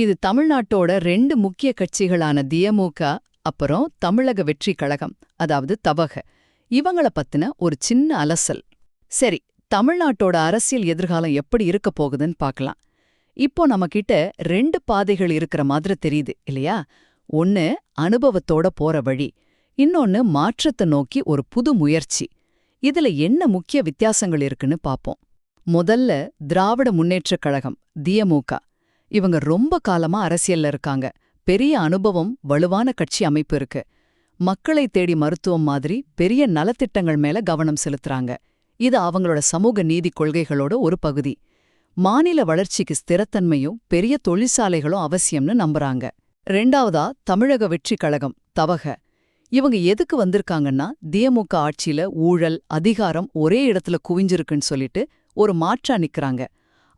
இது தமிழ்நாட்டோட ரெண்டு முக்கிய கட்சிகளான திமுக அப்புறம் தமிழக வெற்றி கழகம் அதாவது தவக. இவங்கள பத்தின ஒரு சின்ன அலசல். சரி தமிழ்நாட்டோட அரசியல் எதிர்காலம் எப்படி இருக்க போகுதுன்னு பார்க்கலாம் இப்போ நம்மக்கிட்ட ரெண்டு பாதைகள் இருக்கிற மாதிரி தெரியுது இல்லையா? ஒன்னு அனுபவத்தோட போற வழி. இன்னொன்னு மாற்றத்தை நோக்கி ஒரு புது முயற்சி. இதுல என்ன முக்கிய வித்தியாசங்கள் இருக்குன்னு பாப்போம். முதல்ல திராவிட முன்னேற்றக் கழகம் திமுக இவங்க ரொம்ப காலமா அரசியல்ல இருக்காங்க. பெரிய அனுபவம் வலுவான கட்சி அமைப்பு இருக்கு. மக்களை தேடி மருத்துவம் மாதிரி பெரிய நலத்திட்டங்கள் மேல கவனம் செலுத்துறாங்க. இது அவங்களோட சமூக நீதி கொள்கைகளோட ஒரு பகுதி. மாநில வளர்ச்சிக்கு ஸ்திரத்தன்மையும் பெரிய தொழிற்சாலைகளும் அவசியம்னு நம்புறாங்க. ரெண்டாவதா தமிழக வெற்றி கழகம் தவக. இவங்க எதுக்கு வந்திருக்காங்கன்னா திமுக ஆட்சியில ஊழல் அதிகாரம் ஒரே இடத்துல குவிஞ்சிருக்குன்னு சொல்லிட்டு ஒரு மாற்றா நிக்கறாங்க.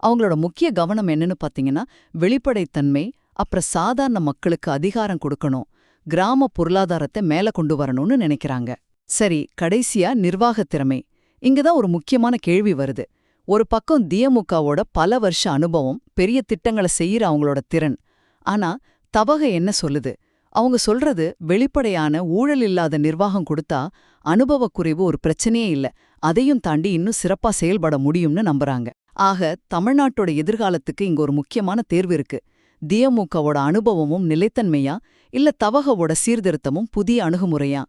அவங்களோட முக்கிய கவனம் என்னன்னு பாத்தீங்கன்னா வெளிப்படைத்தன்மை அப்புறம் சாதாரண மக்களுக்கு அதிகாரம் கொடுக்கணும் கிராம பொருளாதாரத்தை மேல கொண்டு வரணும்னு நினைக்கிறாங்க. சரி கடைசியா நிர்வாகத்திறமை இங்கதான் ஒரு முக்கியமான கேள்வி வருது. ஒரு பக்கம் திமுகவோட பல வருஷ அனுபவம் பெரிய திட்டங்களை செய்யற அவங்களோட திறன். ஆனா தவக என்ன சொல்லுது? அவங்க சொல்றது வெளிப்படையான ஊழல் இல்லாத நிர்வாகம் கொடுத்தா அனுபவக் குறைவு ஒரு பிரச்சனையே இல்ல. அதையும் தாண்டி இன்னும் சிறப்பா செயல்பட முடியும்னு நம்புறாங்க. ஆக தமிழ்நாட்டோட எதிர்காலத்துக்கு இங்க ஒரு முக்கியமான தேர்வு இருக்கு. தியமுகவோட அனுபவமும் நிலைத்தன்மையா இல்ல தவகவோட சீர்திருத்தமும் புதிய அணுகுமுறையா?